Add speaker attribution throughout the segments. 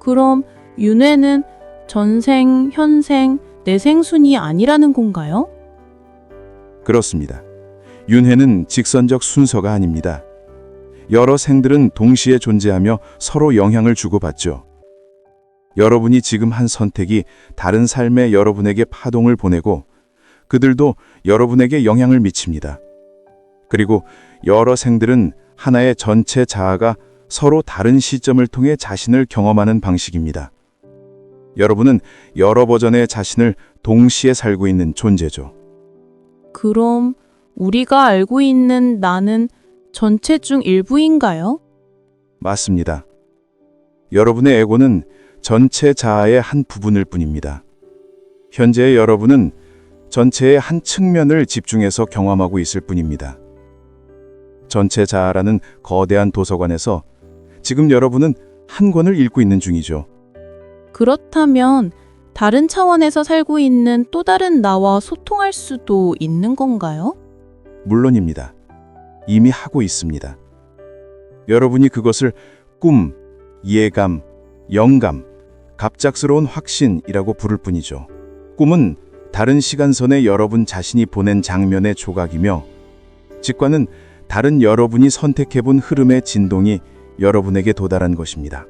Speaker 1: 그럼 윤회는 전생, 현생, 내생순이 아니라는 건가요?
Speaker 2: 그렇습니다. 윤회는 직선적 순서가 아닙니다. 여러 생들은 동시에 존재하며 서로 영향을 주고받죠. 여러분이 지금 한 선택이 다른 삶의 여러분에게 파동을 보내고 그들도 여러분에게 영향을 미칩니다. 그리고 여러 생들은 하나의 전체 자아가 서로 다른 시점을 통해 자신을 경험하는 방식입니다. 여러분은 여러 버전의 자신을 동시에 살고 있는 존재죠.
Speaker 1: 그럼 우리가 알고 있는 나는 전체 중 일부인가요?
Speaker 2: 맞습니다. 여러분의 에고는 전체 자아의 한 부분일 뿐입니다. 현재의 여러분은 전체의 한 측면을 집중해서 경험하고 있을 뿐입니다. 전체 자아라는 거대한 도서관에서 지금 여러분은 한 권을 읽고 있는 중이죠.
Speaker 1: 그렇다면 다른 차원에서 살고 있는 또 다른 나와 소통할 수도 있는 건가요?
Speaker 2: 물론입니다. 이미 하고 있습니다. 여러분이 그것을 꿈, 예감, 영감, 갑작스러운 확신이라고 부를 뿐이죠. 꿈은 다른 시간선에 여러분 자신이 보낸 장면의 조각이며 직관은 다른 여러분이 선택해본 흐름의 진동이 여러분에게 도달한 것입니다.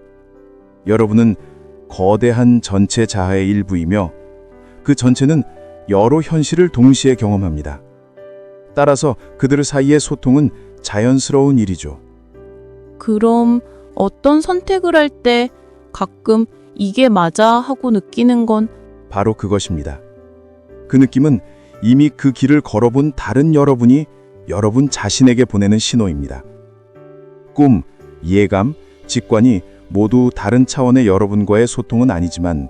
Speaker 2: 여러분은 거대한 전체 자아의 일부이며 그 전체는 여러 현실을 동시에 경험합니다. 따라서 그들 사이의 소통은 자연스러운 일이죠.
Speaker 1: 그럼 어떤 선택을 할 때 가끔 이게 맞아 하고 느끼는 건
Speaker 2: 바로 그것입니다. 그 느낌은 이미 그 길을 걸어본 다른 여러분이 여러분 자신에게 보내는 신호입니다. 꿈, 예감, 직관이 모두 다른 차원의 여러분과의 소통은 아니지만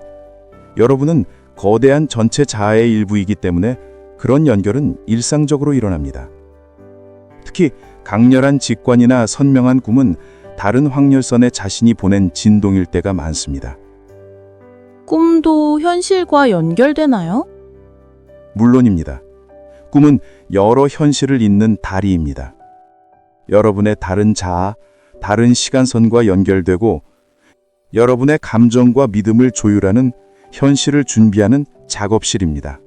Speaker 2: 여러분은 거대한 전체 자아의 일부이기 때문에 그런 연결은 일상적으로 일어납니다. 특히 강렬한 직관이나 선명한 꿈은 다른 확률선에 자신이 보낸 진동일 때가 많습니다.
Speaker 1: 꿈도 현실과 연결되나요?
Speaker 2: 물론입니다. 꿈은 여러 현실을 잇는 다리입니다. 여러분의 다른 자아, 다른 시간선과 연결되고 여러분의 감정과 믿음을 조율하는 현실을 준비하는 작업실입니다.